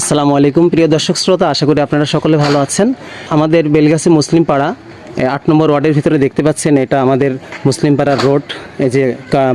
আসসালামু আলাইকুম। প্রিয় দর্শক শ্রোতা, আশা করি আপনারা সকলে ভালো আছেন। আমাদের বেলগাছি মুসলিম পাড়া আট নম্বর ওয়ার্ডের ভিতরে দেখতে পাচ্ছেন, এটা আমাদের মুসলিম পাড়ার রোড। এই যে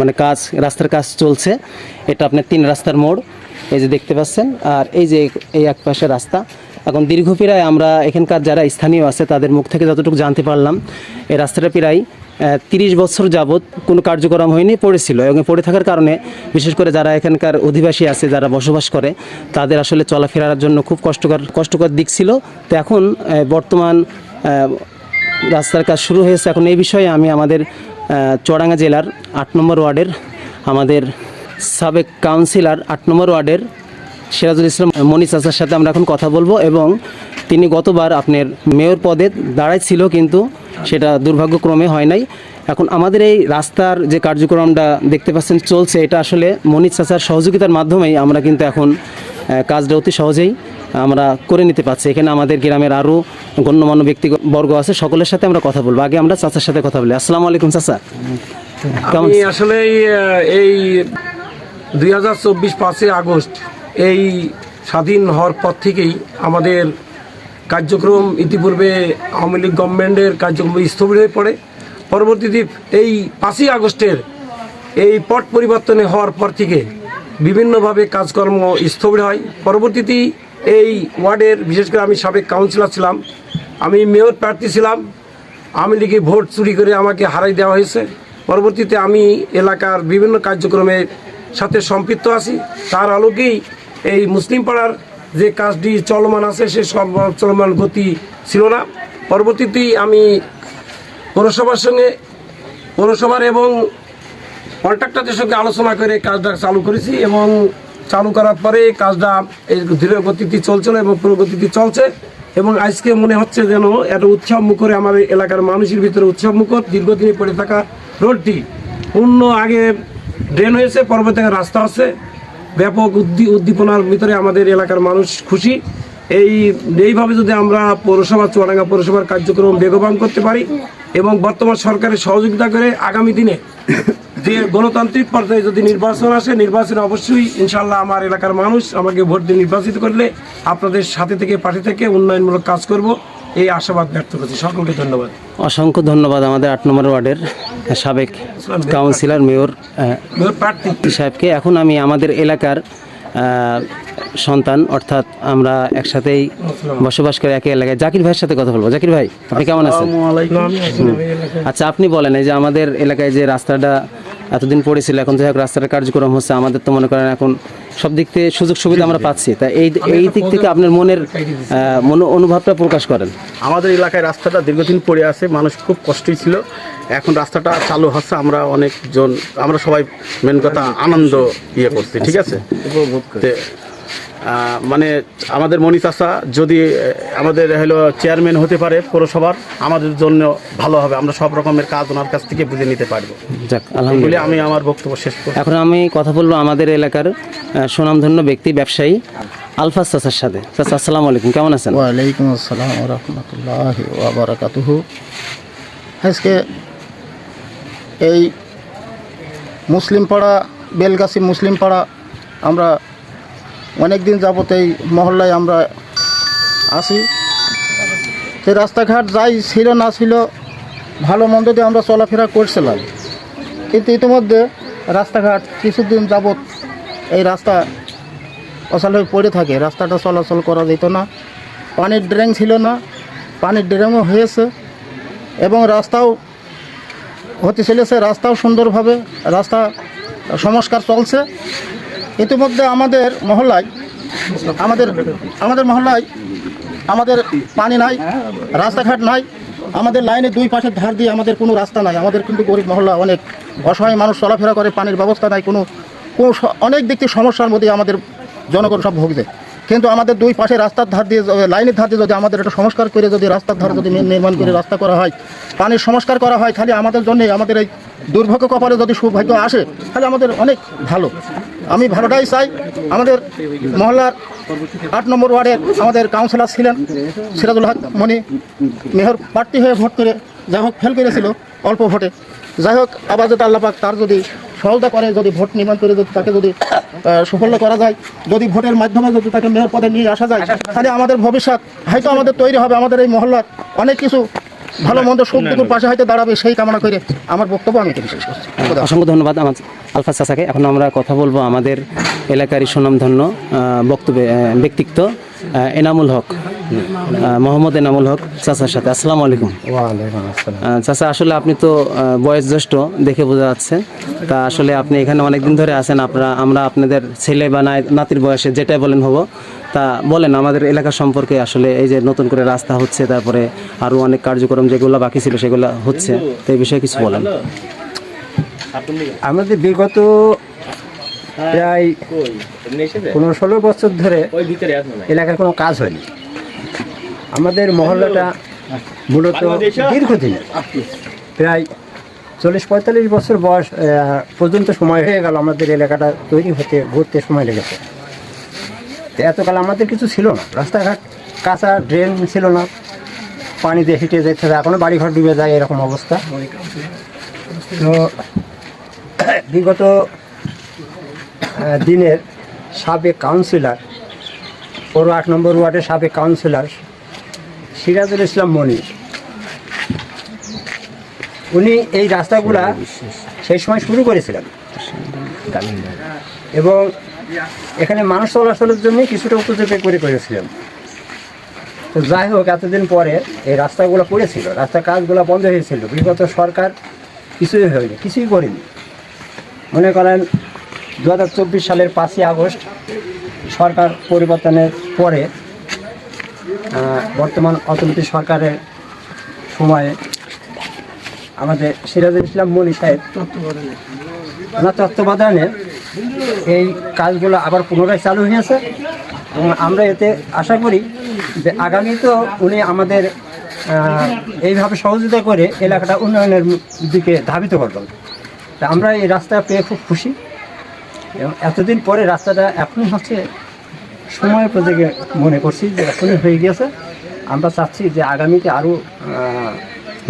মানে কাজ, রাস্তার কাজ চলছে। এটা আপনার তিন রাস্তার মোড়, এই যে দেখতে পাচ্ছেন। আর এই যে এই এক পাশে রাস্তা। এখন দীর্ঘ প্রায় আমরা এখানকার যারা স্থানীয় আছে, তাদের মুখ থেকে যতটুকু জানতে পারলাম, এই রাস্তাটা প্রায় তিরিশ বছর যাবৎ কোনো কার্যক্রম হয়নি পড়েছিল এবং পড়ে থাকার কারণে বিশেষ করে যারা এখানকার অধিবাসী আছে যারা বসবাস করে তাদের আসলে চলাফেরার জন্য খুব কষ্টকর কষ্টকর দিক ছিল। তো এখন বর্তমান রাস্তার কাজ শুরু হয়েছে। এখন এই বিষয়ে আমি আমাদের আহ, চুয়াডাঙ্গা জেলার আট নম্বর ওয়ার্ডের আমাদের সাবেক কাউন্সিলর আট নম্বর ওয়ার্ডের সিরাজুল ইসলাম মনি চাচার সাথে আমরা এখন কথা বলব এবং তিনি গতবার আপনার মেয়র পদে দাঁড়াইছিল কিন্তু সেটা দুর্ভাগ্যক্রমে হয় নাই। এখন আমাদের এই রাস্তার যে কার্যক্রমটা দেখতে পাচ্ছেন চলছে, এটা আসলে মনির চাচার সহযোগিতার মাধ্যমেই আমরা কিন্তু এখন কাজটা অতি সহজেই আমরা করে নিতে পারছি। এখানে আমাদের গ্রামের আরও গণ্যমান্য ব্যক্তিবর্গ আছে, সকলের সাথে আমরা কথা বলব। আগে আমরা চাচার সাথে কথা বলি। আসসালামু আলাইকুম চাচা। আমি আসলে এই দুই হাজার চব্বিশ পাঁচই আগস্ট এই স্বাধীন হওয়ার পর থেকেই আমাদের কার্যক্রম ইতিপূর্বে আওয়ামী লীগ গভর্নমেন্টের কার্যক্রম স্থবির হয়ে পড়ে। পরবর্তীতে এই পাঁচই আগস্টের এই পট পরিবর্তনে হওয়ার পর থেকে বিভিন্নভাবে কাজকর্ম স্থবির হয়। পরবর্তীতেই এই ওয়ার্ডের বিশেষ করে আমি সাবেক কাউন্সিলর ছিলাম, আমি মেয়র প্রার্থী ছিলাম। আওয়ামী লীগে ভোট চুরি করে আমাকে হারাই দেওয়া হয়েছে। পরবর্তীতে আমি এলাকার বিভিন্ন কার্যক্রমের সাথে সম্পৃক্ত আছি। তার আলোকেই এই মুসলিম পাড়ার যে কাজটি চলমান আছে, সে সব চলমান গতি ছিল না। পরবর্তীতেই আমি পৌরসভার সঙ্গে, পৌরসভার এবং কন্ট্রাক্টরদের সঙ্গে আলোচনা করে কাজটা চালু করেছি এবং চালু করার পরে কাজটা এই ধীর গতিতে চলছিল এবং গতিতে চলছে এবং আজকে মনে হচ্ছে যেন একটা উৎসব মুখরে আমার এলাকার মানুষের ভিতরে উৎসব মুখর দীর্ঘদিনে পড়ে থাকা রোডটি পূর্ণ আগে ড্রেন হয়েছে পরবর্তী রাস্তা আছে ব্যাপক উদ্দি, উদ্দীপনার ভিতরে আমাদের এলাকার মানুষ খুশি। এই, এইভাবে যদি আমরা পৌরসভা, চুয়াডাঙ্গা পৌরসভার কার্যক্রম বেগবান করতে পারি এবং বর্তমান সরকারের সহযোগিতা করে আগামী দিনে যে গণতান্ত্রিক পর্যায়ে যদি নির্বাচন আসে, নির্বাচনে অবশ্যই ইনশাল্লাহ আমার এলাকার মানুষ আমাকে ভোট দিয়ে নির্বাচিত করলে আপনাদের সাথে থেকে, পাশে থেকে উন্নয়নমূলক কাজ করব। এই আশাবাদ ব্যক্ত করছি। সকলকে ধন্যবাদ। অসংখ্য ধন্যবাদ আমাদের আট নম্বর ওয়ার্ডের সাবেক কাউন্সিলর মেয়র প্রার্থী। সাহেবকে। এখন আমি আমাদের এলাকার সন্তান অর্থাৎ আমরা একসাথেই বসবাস করে একই এলাকায়। জাকির ভাইয়ের সাথে কথা বলব। জাকির ভাই আপনি কেমন আছেন? আচ্ছা আপনি বলেন এই যে আমাদের এলাকায় যে রাস্তাটা এতদিন পড়েছিল এখন যাই হোক রাস্তার কার্যক্রম হচ্ছে আমাদের তো মনে করেন এখন সব দিক থেকে সুযোগ সুবিধা আমরা পাচ্ছি। তা এই এই দিক থেকে আপনার মনের মন অনুভবটা প্রকাশ করেন। আমাদের এলাকায় রাস্তাটা দীর্ঘদিন পড়ে আছে মানুষ খুব কষ্টই ছিল। এখন রাস্তাটা চালু হচ্ছে আমরা অনেকজন আমরা সবাই মেন কথা আনন্দ ইয়ে করছি ঠিক আছে? মানে আমাদের মনি চাষা যদি আমাদের হলো চেয়ারম্যান হতে পারে পৌরসভার আমাদের জন্য ভালো হবে। আমরা সব রকমের কাজ ওনার কাছ থেকে বুঝে নিতে পারব। যাক আলহামদুলিল্লাহ। আমি আমার বক্তব্য শেষ করছি। এখন আমি কথা বলব আমাদের এলাকার সুনামধন্য ব্যক্তি ব্যবসায়ী আলফাজ চাচার সাথে। চাচা আসসালামু আলাইকুম। কেমন আছেন? ওয়ালাইকুম আসসালাম রহমতুল্লাহ ওবরাকাতুহু আজকে এই মুসলিম পাড়া বেলগাছি মুসলিম পাড়া আমরা অনেক দিন যাবত এই মহল্লায় আমরা আসি তো রাস্তাঘাট যাই ছিল না ছিল, ভালো মন্দ দিয়ে আমরা চলাফেরা করছিলাম। কিন্তু ইতিমধ্যে রাস্তাঘাট কিছুদিন যাবত এই রাস্তা অচল হয়ে পড়ে থাকে। রাস্তাটা চলাচল করা যেত না, পানির ড্রেন ছিল না, পানির ড্রেনও হয়েছে এবং রাস্তাও হতে চলেছে, রাস্তাও সুন্দরভাবে, রাস্তা সংস্কার চলছে। ইতিমধ্যে আমাদের মহল্লায়, আমাদের আমাদের মহল্লায় আমাদের পানি নাই, রাস্তাঘাট নাই, আমাদের লাইনে দুই পাশের ধার দিয়ে আমাদের কোনো রাস্তা নাই। আমাদের কিন্তু গরিব মহল্লা অনেক অসহায় মানুষ, চলাফেরা করে, পানির ব্যবস্থা নাই, কোনো কোনো অনেক দিক থেকে সমস্যার মধ্যে আমাদের জনগণ সব ভুগছে। কিন্তু আমাদের দুই পাশে রাস্তার ধার দিয়ে লাইনের ধার দিয়ে যদি আমাদের একটা সংস্কার করে যদি রাস্তার ধার যদি নির্মাণ করে রাস্তা করা হয়, পানির সংস্কার করা হয় তাহলে আমাদের জন্য আমাদের এই দুর্ভাগ্য কপালে যদি সৌভাগ্য আসে, তাহলে আমাদের অনেক ভালো। আমি ভালোটাই চাই আমাদের মহল্লার আট নম্বর ওয়ার্ডের আমাদের কাউন্সিলর ছিলেন সিরাজুল হক মনি। মেহর প্রার্থী হয়ে ভোট করে যাই হোক ফেল করেছিল অল্প ভোটে। যাই হোক আবার যদি আল্লাহ পাক তার যদি সহজতা করে, যদি ভোট নির্মাণ করে, যদি তাকে যদি সুফল করা যায়, যদি ভোটের মাধ্যমে যদি তাকে মেয়র পদে নিয়ে আসা যায়, তাহলে আমাদের ভবিষ্যৎ হয়তো আমাদের তৈরি হবে, আমাদের এই মহল্লার অনেক কিছু ভালো মন্দ দুঃখের পাশে হয়তো দাঁড়াবে সেই কামনা করে আমার বক্তব্য আমি এখানে শেষ করছি। অসংখ্য ধন্যবাদ আমার আলফা চাচাকে। এখন আমরা কথা বলব আমাদের এলাকারই সুনামধন্য বক্তব্য ব্যক্তিত্ব এনামুল হক মোহাম্মদ এনামুল হক চাচার সাথে। আসসালামু আলাইকুম। চাচা আসলে আপনি তো আহ, বয়স জ্যেষ্ঠ দেখে বোঝা যাচ্ছে। তা আসলে আপনি এখানে অনেকদিন ধরে আছেন আপনারা আমরা আপনাদের ছেলে বা নাতির বয়সে যেটাই বলেন হব। তা বলেন, আমাদের এলাকা সম্পর্কে আসলে এই যে নতুন করে রাস্তা হচ্ছে, তারপরে আরও অনেক কার্যক্রম যেগুলো বাকি ছিল, সেগুলো হচ্ছে, তো এই বিষয়ে কিছু বলেন। আমাদের বিগত প্রায় পনেরো ষোলো বছর ধরে এলাকার কোনো কাজ হয়নি। আমাদের মহল্লাটা মূলত দীর্ঘদিন প্রায় চল্লিশ পঁয়তাল্লিশ বছর বয়স পর্যন্ত সময় হয়ে গেল আমাদের এলাকাটা তৈরি হতে, ঘুরতে সময় লেগেছে। এতকাল আমাদের কিছু ছিল না। রাস্তাঘাট, কাঁচা ড্রেন ছিল না। পানি দিয়ে হেঁটে যেতে এখনও বাড়িঘর ডুবে যায় এরকম অবস্থা। তো বিগত দিনের সাবেক কাউন্সিলর, পৌর আট নম্বর ওয়ার্ডের সাবেক কাউন্সিলর, সিরাজুল ইসলাম মনি উনি এই রাস্তাগুলা সেই সময় শুরু করেছিলেন। এবং এখানে মানুষ চলাচলের জন্য কিছুটা উপযোগী করে করেছিলেন তো যাই হোক এতদিন পরে এই রাস্তাগুলো পড়েছিল রাস্তার কাজগুলো বন্ধ হয়েছিল। বিগত সরকার কিছুই হয়নি কিছুই করেনি। মনে করেন দু হাজার চব্বিশ সালের পাঁচই আগস্ট সরকার পরিবর্তনের পরে বর্তমান অর্থনীতি সরকারের সময়ে আমাদের সিরাজুল ইসলাম মনি সাহেব ওনার তত্ত্বাবধানে এই কাজগুলো আবার পুনরায় চালু হয়েছে এবং আমরা এতে আশা করি যে আগামীতেও উনি আমাদের এইভাবে সহযোগিতা করে এলাকাটা উন্নয়নের দিকে ধাবিত করবেন। তা আমরা এই রাস্তা পেয়ে খুব খুশি এবং এতদিন পরে রাস্তাটা এখনই হচ্ছে সময় প্রজেক্টে মনে করছি যে এখনই হয়ে গেছে আমরা চাচ্ছি যে আগামীতে আরও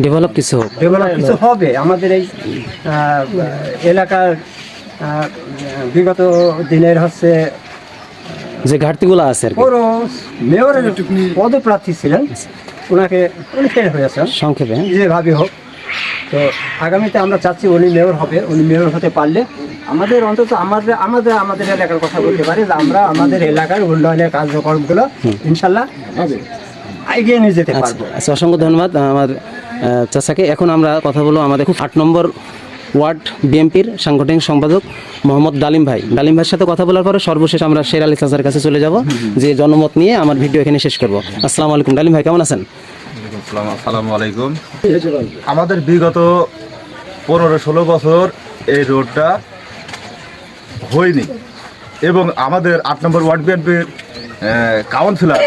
ডেভেলপ কিছু ডেভেলপ কিছু হবে। আমাদের এই এলাকার বিগত দিনের হচ্ছে যে ঘাটতিগুলো আছে আর মেয়রের পদপ্রার্থী ছিলেন। ওনাকে উনি ফেল হয়েছেন। সংক্ষেপে? যেভাবে হোক। তো আগামীতে আমরা চাচ্ছি উনি মেয়র হবে উনি মেয়র হতে পারলে আমাদের অন্তত আমাদের আমাদের আমাদের এলাকার কথা বলতে পারি যে আমরা আমাদের এলাকার উন্নয়নের কার্যক্রমগুলো ইনশাল্লাহ এগিয়ে নিয়ে যেতে পারব। আচ্ছা অসংখ্য ধন্যবাদ আমার চাচাকে। এখন আমরা কথা বলব আমাদের খুব আট নম্বর ওয়ার্ড বিএনপির সাংগঠনিক সম্পাদক মোহাম্মদ ডালিম ভাই। ডালিম ভাইয়ের সাথে কথা বলার পরে সর্বশেষ আমরা শের আলী চাচার কাছে চলে যাব যে জনমত নিয়ে আমার ভিডিও এখানে শেষ করব। আসসালামু আলাইকুম। ডালিম ভাই কেমন আছেন? আসসালামু আলাইকুম। আমাদের বিগত পনেরো ষোলো বছর এই রোডটা হয়নি এবং আমাদের আট নম্বর ওয়ার্ড বিএনপির কাউন্সিলর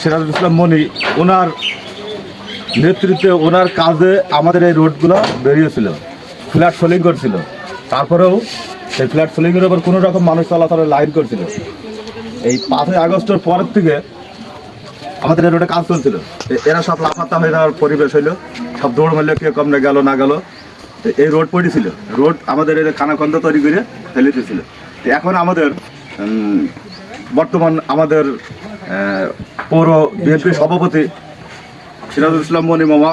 সিরাজুল ইসলাম মনি ওনার নেতৃত্বে ওনার কাজে আমাদের এই রোডগুলো বেরিয়েছিল। ফ্ল্যাট সোলিং করছিল। তারপরেও সেই ফ্ল্যাট সোলিংয়ের ওপর কোনো রকম মানুষ চলাচলের লাইন করছিল। এই পাঁচই আগস্টের পরের থেকে আমাদের রোডে কাজ চলছিল। এরা সব লাফাত্তা হয়ে যাওয়ার পরিবেশ হইল। সব দৌড় মারলে কে কমনে গেল, না গেল। এই রোড পড়েছিল। রোড আমাদের এই খানাখন্দ তৈরি করে ফেলে দিয়েছিল। এখন আমাদের বর্তমান আমাদের পৌর বিএনপি সভাপতি সিরাজুল ইসলাম মনি মামা,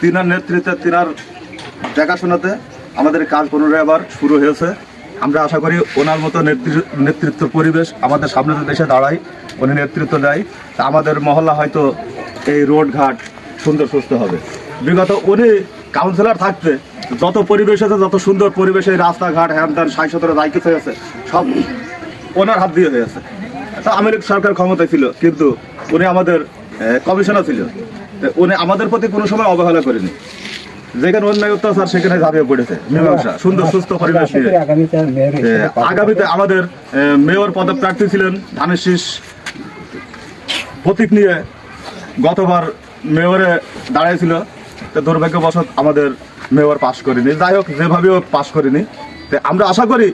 তিনার নেতৃত্বে তিনার দেখাশোনাতে আমাদের কাজ পুনরায় আবার শুরু হয়েছে। আমরা আশা করি ওনার মতো নেতৃ- নেতৃত্ব পরিবেশ আমাদের সামনে তো দেশে দাঁড়ায়, উনি নেতৃত্ব দেয়। তা আমাদের মহল্লা হয়তো এই রোড ঘাট সুন্দর সুস্থ হবে। বিগত উনি কাউন্সিলর থাকতে, যত পরিবেশ আছে, যত সুন্দর পরিবেশে রাস্তাঘাট হ্যান ত্যান সাই সতেরো দায় কিছু হয়েছে সব ওনার হাত দিয়ে হয়েছে। তা আওয়ামী লীগ সরকার ক্ষমতায় ছিল, কিন্তু উনি আমাদের কমিশনার ছিল। উনি আমাদের প্রতি কোনো সময় অবহেলা করেনি। যেখানে অন্যায় অত্যাচার সেখানে ঝাঁপিয়ে পড়েছে। মীমাংসা সুন্দর সুস্থ পরিবেশ নিয়ে। আগামীতে আমাদের মেয়র পদপ্রার্থী ছিলেন ধানের শীষ। প্রতীক নিয়ে গতবার মেয়রে দাঁড়াইছিল তো দুর্ভাগ্যবশত আমাদের মেয়র পাশ করিনি। যাই হোক যেভাবে হোক পাশ করিনি। তো আমরা আশা করি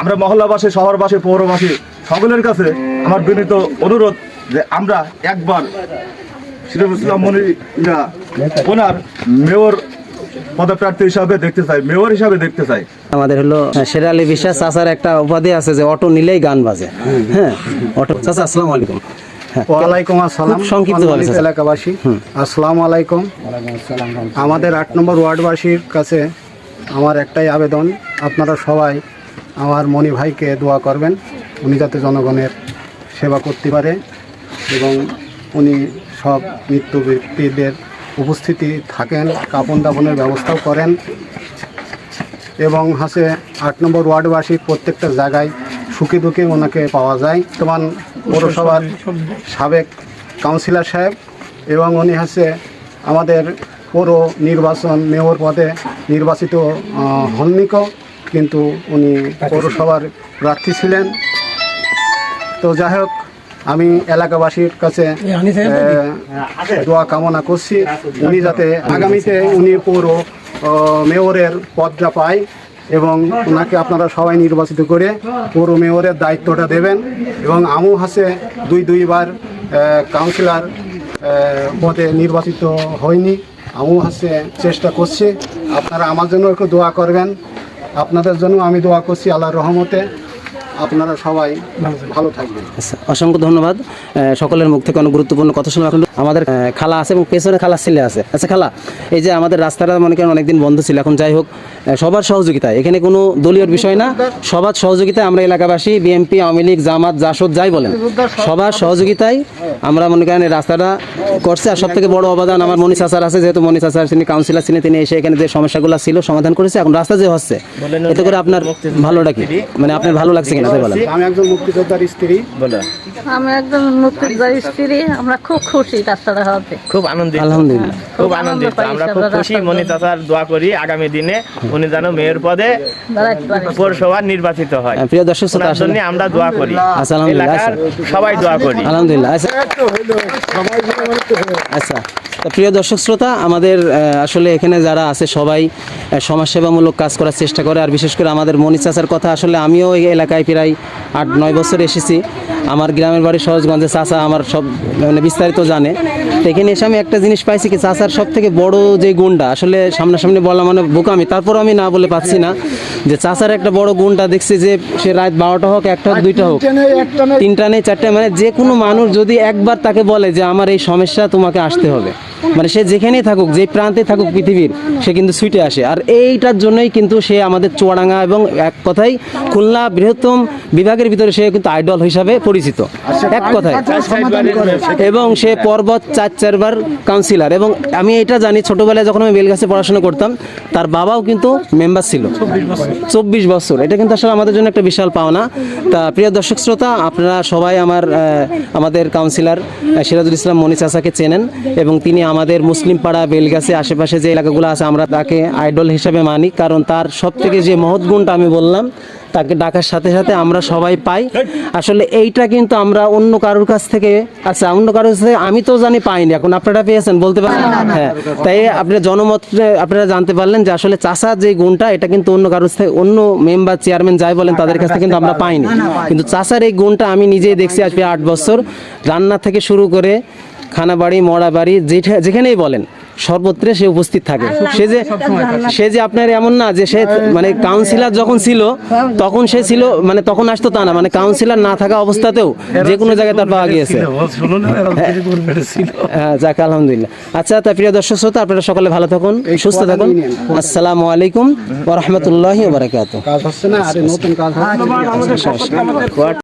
আমরা মহল্লাবাসী শহরবাসী পৌরবাসী সকলের কাছে আমার বিনীত অনুরোধ যে আমরা একবার সিরাজ ইসলাম মনিরা ওনার মেয়র পদপ্রার্থী হিসাবে দেখতে চাই মেয়র হিসাবে দেখতে চাই। আমাদের হলো শের আলী বিশ্বাস চাচার একটা উপাধি আছে যে অটো নিলেই গান বাজে। হ্যাঁ অটো চাচা আসসালামু আলাইকুম। হ্যাঁ ওয়ালাইকুম আসসালাম। সংক্ষিপ্ত। এলাকাবাসী আসসালামু আলাইকুম। আমাদের আট নম্বর ওয়ার্ডবাসীর কাছে আমার একটাই আবেদন আপনারা সবাই আমার মণি ভাইকে দোয়া করবেন। উনি যাতে জনগণের সেবা করতে পারে এবং উনি সব মৃত্যু ব্যক্তিদের উপস্থিতি থাকেন, কাপন দাপনের ব্যবস্থাও করেন এবং হাসে আট নম্বর ওয়ার্ডবাসীর প্রত্যেকটা জায়গায় সুখে দুঃখে ওনাকে পাওয়া যায়। বর্তমান পৌরসভার সাবেক কাউন্সিলর সাহেব এবং উনি হচ্ছে আমাদের পৌর নির্বাচন মেয়র পদে নির্বাচিত হননিকো কিন্তু উনি পৌরসভার প্রার্থী ছিলেন। তো যাই হোক আমি এলাকাবাসীর কাছে দোয়া কামনা করছি। উনি যাতে আগামীতে উনি পৌর মেয়রের পদটা পায় এবং ওনাকে আপনারা সবাই নির্বাচিত করে পৌর মেয়রের দায়িত্বটা দেবেন এবং আমু হাসে দুই দুইবার কাউন্সিলর পদে নির্বাচিত হয়নি। আমু হাসে চেষ্টা করছি। আপনারা আমার জন্য একটু দোয়া করবেন। আপনাদের জন্য আমি দোয়া করছি আল্লাহর রহমতে। আপনারা সবাই ভালো থাকবেন। আচ্ছা, অসংখ্য ধন্যবাদ। সকলের মুখ থেকে অনেক গুরুত্বপূর্ণ কথা শুনলাম এখন আমাদের খালা আছে এবং পেছনে খালা ছেলে আছে। আচ্ছা খালা এই যে আমাদের রাস্তাটা মনে করেন অনেকদিন বন্ধ ছিল এখন যাই হোক সবার সহযোগিতায়। এখানে কোনো দলীয় বিষয় না সবার সহযোগিতায় আমরা এলাকাবাসী বিএনপি আওয়ামী লীগ জামাত জাসদ যাই বলেন সবার সহযোগিতায় আমরা মনে করেন এই রাস্তাটা করছে। আর সব থেকে বড় অবদান আমার মনি চাচার আছে যেহেতু মনি চাচার তিনি কাউন্সিলর ছিলেন তিনি এসে এখানে যে সমস্যাগুলো ছিল সমাধান করেছে এখন রাস্তা যে হচ্ছে এতে করে আপনার ভালোটা কি? মানে আপনার ভালো লাগছে কিনা? তাই বলেন আমি একজন মুক্তিযোদ্ধার স্ত্রী। আমি একজন মুক্তিযোদ্ধার স্ত্রী আমরা খুব খুশি রাস্তাটা হওয়াতে। খুব আনন্দিত। আলহামদুলিল্লাহ। খুব আনন্দিত। আমরা খুব খুশি মনি চাচার দোয়া করি আগামী দিনে উনি যেন মেয়র পদে দাঁড়াইতে পারি পৌরসভার নির্বাচিত হয়। হ্যাঁ, প্রিয় দর্শক শ্রোতা আসলে আমরা দোয়া করি। আচ্ছা, আলহামদুলিল্লাহ, আচ্ছা। সবাই দোয়া করি। আলহামদুলিল্লাহ আচ্ছা। প্রিয় দর্শক শ্রোতা আমাদের আসলে এখানে যারা আছে সবাই সমাজসেবামূলক কাজ করার চেষ্টা করে আর বিশেষ করে আমাদের মনির চাচার কথা আসলে আমিও এই এলাকায় প্রায় আট নয় বছর এসেছি। আমার গ্রামের বাড়ি সহজগঞ্জে চাচা আমার সব মানে বিস্তারিত জানে। তো এখানে এসে আমি একটা জিনিস পাইছি কি চাচার সব থেকে বড় যে গুণটা আসলে সামনাসামনি বলা মানে বোকামি তারপর আমি না বলে পাচ্ছি না যে চাচার একটা বড় গুণটা দেখছি যে সে রাত বারোটা হোক একটা হোক দুইটা হোক তিনটা নেই চারটে মানে যে কোনো মানুষ যদি একবার তাকে বলে যে আমার এই সমস্যা তোমাকে আসতে হবে। মানে সে যেখানেই থাকুক যে প্রান্তে থাকুক পৃথিবীর সে কিন্তু ছুটে আসে। আর এইটার জন্যই কিন্তু সে আমাদের চুয়াডাঙ্গা এবং এক কথায় খুলনা বৃহত্তম বিভাগের ভিতরে সে কিন্তু আইডল হিসাবে পরিচিত। এক কথায়। এবং সে পর্বত চার চারবার কাউন্সিলর এবং আমি এটা জানি ছোটবেলায় যখন আমি বেলগাছে পড়াশোনা করতাম তার বাবাও কিন্তু মেম্বার ছিল। চব্বিশ বছর। এটা কিন্তু আসলে আমাদের জন্য একটা বিশাল পাওনা। তা প্রিয় দর্শক শ্রোতা আপনারা সবাই আমার আমাদের কাউন্সিলর সিরাজুল ইসলাম মনি চাচাকে চেনেন এবং তিনি আমাদের মুসলিম পাড়া বেলগাছে আশেপাশে যে এলাকাগুলো আছে আমরা তাকে আইডল হিসাবে মানি কারণ তার সব থেকে যে মহৎ গুণটা আমি বললাম তাকে ডাকার সাথে সাথে আমরা সবাই পাই। আসলে এইটা কিন্তু আমরা অন্য কারোর কাছ থেকে আচ্ছা অন্য কারোর কাছ থেকে আমি তো জানি পাইনি এখন আপনারা পেয়েছেন বলতে পারেন। হ্যাঁ তাই আপনি জনমত আপনারা জানতে পারলেন যে আসলে চাষার যে গুণটা এটা কিন্তু অন্য কারোর থেকে অন্য মেম্বার চেয়ারম্যান যাই বলেন তাদের কাছ থেকে কিন্তু আমরা পাইনি। কিন্তু চাষার এই গুণটা আমি নিজেই দেখছি আজকে আট বছর। রান্না থেকে শুরু করে খানা বাড়ি মরা বাড়ি যেটা যেখানেই বলেন সর্বত্রে সে উপস্থিত থাকে। সে যে সে যে আপনার এমন না যে সে মানে কাউন্সিলর যখন ছিল তখন সে ছিল মানে তখন আসতো তা না। মানে কাউন্সিলর না থাকা অবস্থাতেও যে কোনো জায়গায় তার পাওয়া গিয়েছে। হ্যাঁ। যাক আলহামদুলিল্লাহ। আচ্ছা তা প্রিয় দর্শক শ্রোতা আপনারা সকলে ভালো থাকুন সুস্থ থাকুন। আসসালামু আলাইকুম ওরহমতুল্লাহি বারাকাতুহ। কাজ হচ্ছে না আরে নতুন কাজ হচ্ছে